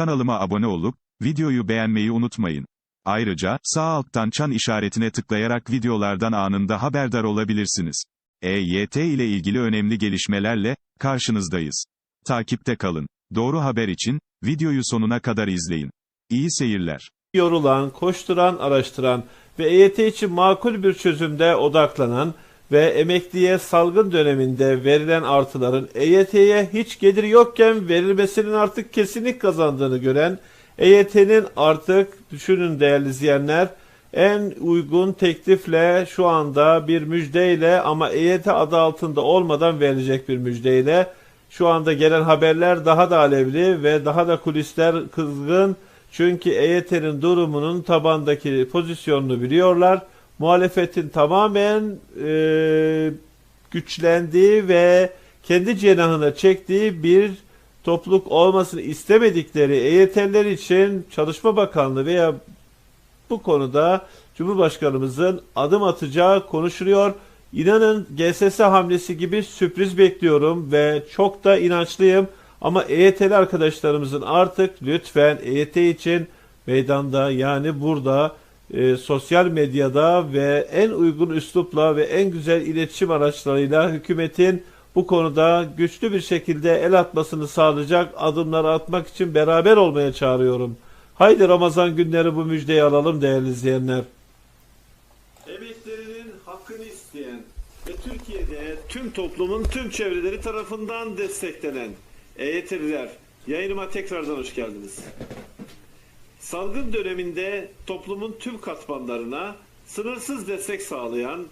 Kanalıma abone olup, videoyu beğenmeyi unutmayın. Ayrıca, sağ alttan çan işaretine tıklayarak videolardan anında haberdar olabilirsiniz. EYT ile ilgili önemli gelişmelerle, karşınızdayız. Takipte kalın. Doğru haber için, videoyu sonuna kadar izleyin. İyi seyirler. yorulan, koşturan, araştıran ve EYT için makul bir çözümde odaklanan ve emekliye salgın döneminde verilen artıların EYT'ye hiç geliri yokken verilmesinin artık kesinlik kazandığını gören EYT'nin artık düşünün değerli izleyenler en uygun teklifle şu anda bir müjdeyle ama EYT adı altında olmadan verilecek bir müjdeyle şu anda gelen haberler daha da alevli ve daha da kulisler kızgın. Çünkü EYT'nin durumunun tabandaki pozisyonunu biliyorlar. Muhalefetin tamamen e, güçlendiği ve kendi cenahına çektiği bir topluluk olmasını istemedikleri EYT'liler için Çalışma Bakanlığı veya bu konuda Cumhurbaşkanımızın adım atacağı konuşuluyor. İnanın GSS hamlesi gibi sürpriz bekliyorum ve çok da inançlıyım. Ama EYT'li arkadaşlarımızın artık lütfen EYT için meydanda yani burada e, sosyal medyada ve en uygun üslupla ve en güzel iletişim araçlarıyla hükümetin bu konuda güçlü bir şekilde el atmasını sağlayacak adımları atmak için beraber olmaya çağırıyorum. Haydi Ramazan günleri bu müjdeyi alalım değerli izleyenler. Emeklerinin hakkını isteyen ve Türkiye'de tüm toplumun tüm çevreleri tarafından desteklenen EYT'liler yayınıma tekrardan hoş geldiniz. Salgın döneminde toplumun tüm katmanlarına sınırsız destek sağlayan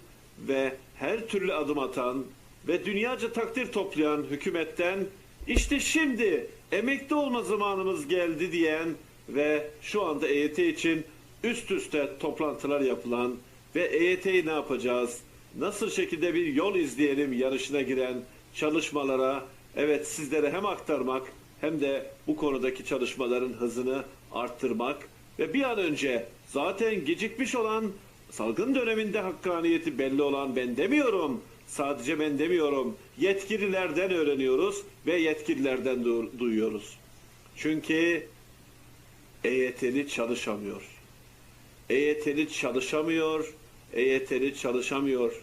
ve her türlü adım atan ve dünyaca takdir toplayan hükümetten işte şimdi emekli olma zamanımız geldi diyen ve şu anda EYT için üst üste toplantılar yapılan ve EYT'yi ne yapacağız, nasıl şekilde bir yol izleyelim yarışına giren çalışmalara evet sizlere hem aktarmak hem de bu konudaki çalışmaların hızını arttırmak ve bir an önce zaten gecikmiş olan salgın döneminde hakkaniyeti belli olan ben demiyorum. Sadece ben demiyorum. Yetkililerden öğreniyoruz ve yetkililerden du- duyuyoruz. Çünkü EYT'li çalışamıyor. EYT'li çalışamıyor. EYT'li çalışamıyor.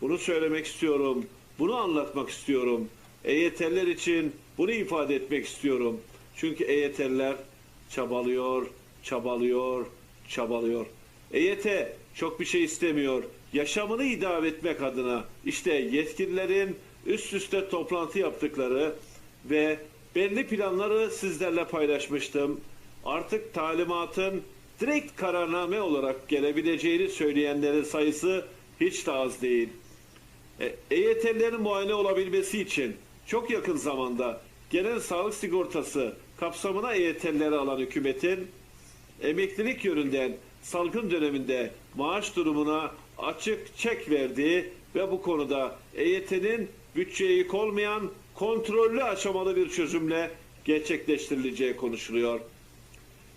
Bunu söylemek istiyorum. Bunu anlatmak istiyorum. EYT'liler için bunu ifade etmek istiyorum. Çünkü EYT'liler çabalıyor, çabalıyor, çabalıyor. EYT çok bir şey istemiyor. Yaşamını idame etmek adına işte yetkililerin üst üste toplantı yaptıkları ve belli planları sizlerle paylaşmıştım. Artık talimatın direkt kararname olarak gelebileceğini söyleyenlerin sayısı hiç de az değil. E, EYT'lilerin muayene olabilmesi için çok yakın zamanda genel sağlık sigortası kapsamına EYT'lileri alan hükümetin emeklilik yönünden salgın döneminde maaş durumuna açık çek verdiği ve bu konuda EYT'nin bütçeye yük olmayan kontrollü aşamalı bir çözümle gerçekleştirileceği konuşuluyor.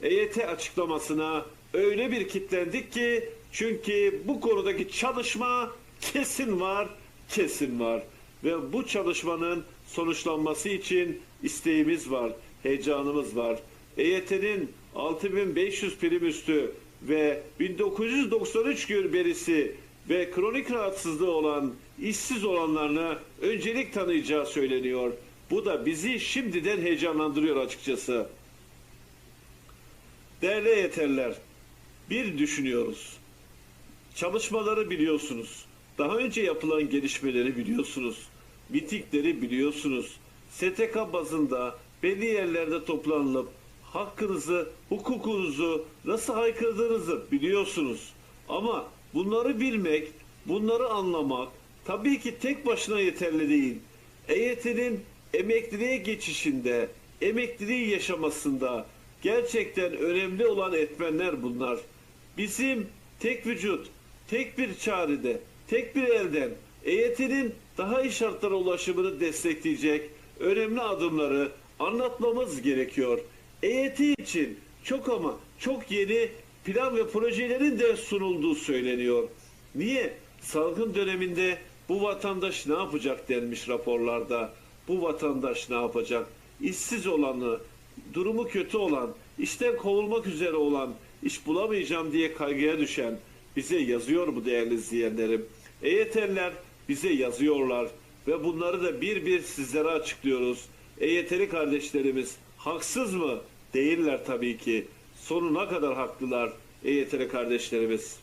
EYT açıklamasına öyle bir kitlendik ki çünkü bu konudaki çalışma kesin var, kesin var. Ve bu çalışmanın sonuçlanması için isteğimiz var, heyecanımız var. EYT'nin 6500 prim üstü ve 1993 gün berisi ve kronik rahatsızlığı olan işsiz olanlarına öncelik tanıyacağı söyleniyor. Bu da bizi şimdiden heyecanlandırıyor açıkçası. Değerli yeterler, bir düşünüyoruz. Çalışmaları biliyorsunuz. Daha önce yapılan gelişmeleri biliyorsunuz. Mitikleri biliyorsunuz. STK bazında belli yerlerde toplanılıp hakkınızı, hukukunuzu nasıl haykırdığınızı biliyorsunuz. Ama bunları bilmek, bunları anlamak tabii ki tek başına yeterli değil. EYT'nin emekliliğe geçişinde, emekliliği yaşamasında gerçekten önemli olan etmenler bunlar. Bizim tek vücut, tek bir çarede, tek bir elden EYT'nin daha iyi şartlara ulaşımını destekleyecek önemli adımları anlatmamız gerekiyor. EYT için çok ama çok yeni plan ve projelerin de sunulduğu söyleniyor. Niye? Salgın döneminde bu vatandaş ne yapacak denmiş raporlarda. Bu vatandaş ne yapacak? İşsiz olanı, durumu kötü olan, işten kovulmak üzere olan, iş bulamayacağım diye kaygıya düşen bize yazıyor bu değerli izleyenlerim. EYT'liler bize yazıyorlar ve bunları da bir bir sizlere açıklıyoruz. EYT'li kardeşlerimiz haksız mı? Değiller tabii ki. Sonuna kadar haklılar EYT'li kardeşlerimiz.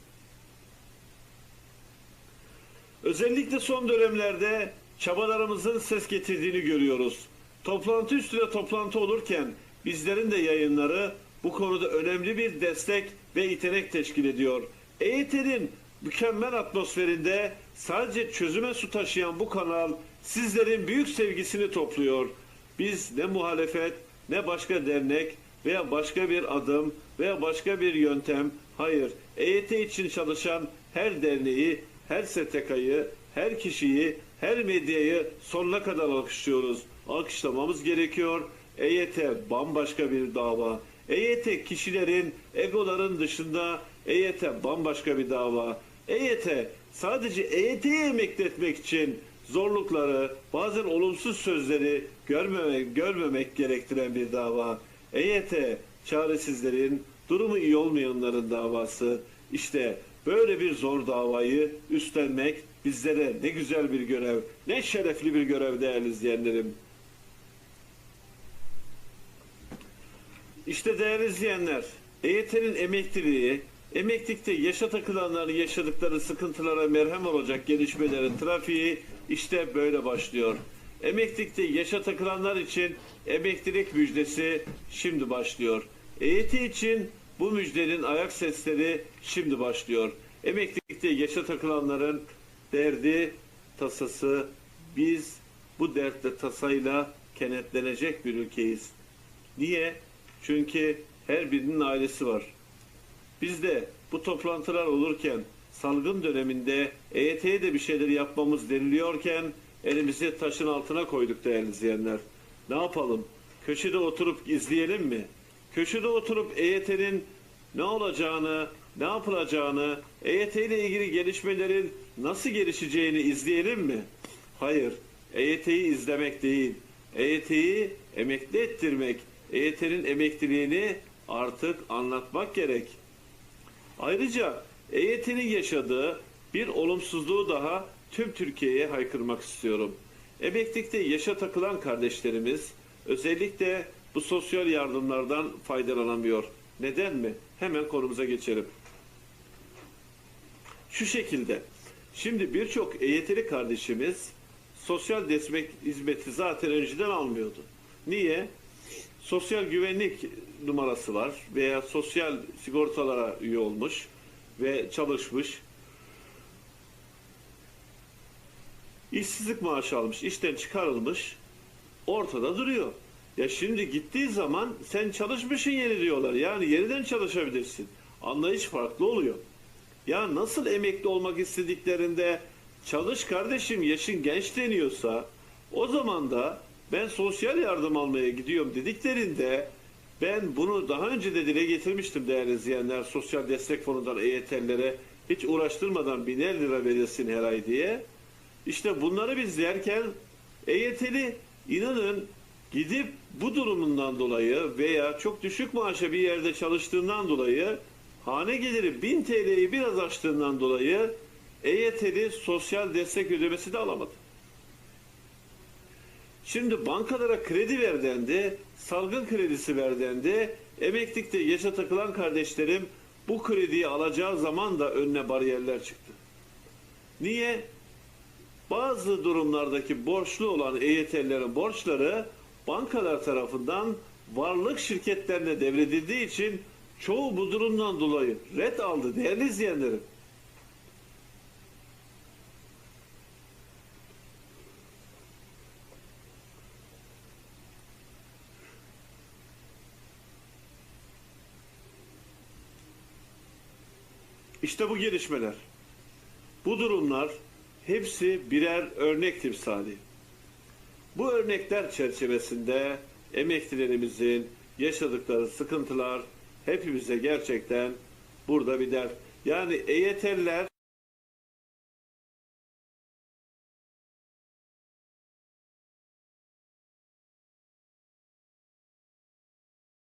Özellikle son dönemlerde çabalarımızın ses getirdiğini görüyoruz. Toplantı üstüne toplantı olurken bizlerin de yayınları bu konuda önemli bir destek ve itenek teşkil ediyor. EYT'nin mükemmel atmosferinde sadece çözüme su taşıyan bu kanal sizlerin büyük sevgisini topluyor. Biz ne muhalefet ne başka dernek veya başka bir adım veya başka bir yöntem hayır EYT için çalışan her derneği, her STK'yı, her kişiyi, her medyayı sonuna kadar alkışlıyoruz. Alkışlamamız gerekiyor. EYT bambaşka bir dava. EYT kişilerin, egoların dışında EYT bambaşka bir dava. EYT sadece EYT'yi emekletmek için zorlukları, bazen olumsuz sözleri görmemek, görmemek gerektiren bir dava. EYT çaresizlerin, durumu iyi olmayanların davası. İşte böyle bir zor davayı üstlenmek bizlere ne güzel bir görev, ne şerefli bir görev değerli izleyenlerim. İşte değerli izleyenler, EYT'nin emekliliği, emeklilikte yaşa takılanların yaşadıkları sıkıntılara merhem olacak gelişmelerin trafiği işte böyle başlıyor. Emeklilikte yaşa takılanlar için emeklilik müjdesi şimdi başlıyor. EYT için bu müjdenin ayak sesleri şimdi başlıyor. Emeklilikte yaşa takılanların derdi, tasası, biz bu dertle tasayla kenetlenecek bir ülkeyiz. Niye? Çünkü her birinin ailesi var. Biz de bu toplantılar olurken salgın döneminde EYT'ye de bir şeyler yapmamız deniliyorken elimizi taşın altına koyduk değerli izleyenler. Ne yapalım? Köşede oturup izleyelim mi? Köşede oturup EYT'nin ne olacağını, ne yapılacağını, EYT ile ilgili gelişmelerin nasıl gelişeceğini izleyelim mi? Hayır. EYT'yi izlemek değil. EYT'yi emekli ettirmek, EYT'nin emekliliğini artık anlatmak gerek. Ayrıca EYT'nin yaşadığı bir olumsuzluğu daha tüm Türkiye'ye haykırmak istiyorum. Emeklilikte yaşa takılan kardeşlerimiz özellikle bu sosyal yardımlardan faydalanamıyor. Neden mi? Hemen konumuza geçelim. Şu şekilde. Şimdi birçok EYT'li kardeşimiz sosyal destek hizmeti zaten önceden almıyordu. Niye? Sosyal güvenlik numarası var veya sosyal sigortalara üye olmuş ve çalışmış. İşsizlik maaşı almış, işten çıkarılmış, ortada duruyor. Ya şimdi gittiği zaman sen çalışmışsın yeni diyorlar. Yani yeniden çalışabilirsin. Anlayış farklı oluyor. Ya nasıl emekli olmak istediklerinde çalış kardeşim yaşın genç deniyorsa o zaman da ben sosyal yardım almaya gidiyorum dediklerinde ben bunu daha önce de dile getirmiştim değerli izleyenler sosyal destek fonundan EYT'lere hiç uğraştırmadan biner lira verilsin her ay diye. İşte bunları biz derken EYT'li inanın gidip bu durumundan dolayı veya çok düşük maaşa bir yerde çalıştığından dolayı hane geliri 1000 TL'yi biraz aştığından dolayı EYT'li sosyal destek ödemesi de alamadı. Şimdi bankalara kredi verdendi, salgın kredisi verdendi, emeklilikte yaşa takılan kardeşlerim bu krediyi alacağı zaman da önüne bariyerler çıktı. Niye? Bazı durumlardaki borçlu olan EYT'lilerin borçları bankalar tarafından varlık şirketlerine devredildiği için çoğu bu durumdan dolayı red aldı değerli izleyenlerim. İşte bu gelişmeler. Bu durumlar hepsi birer örnek timsali. Bu örnekler çerçevesinde emeklilerimizin yaşadıkları sıkıntılar hepimize gerçekten burada bir dert. Yani EYT'liler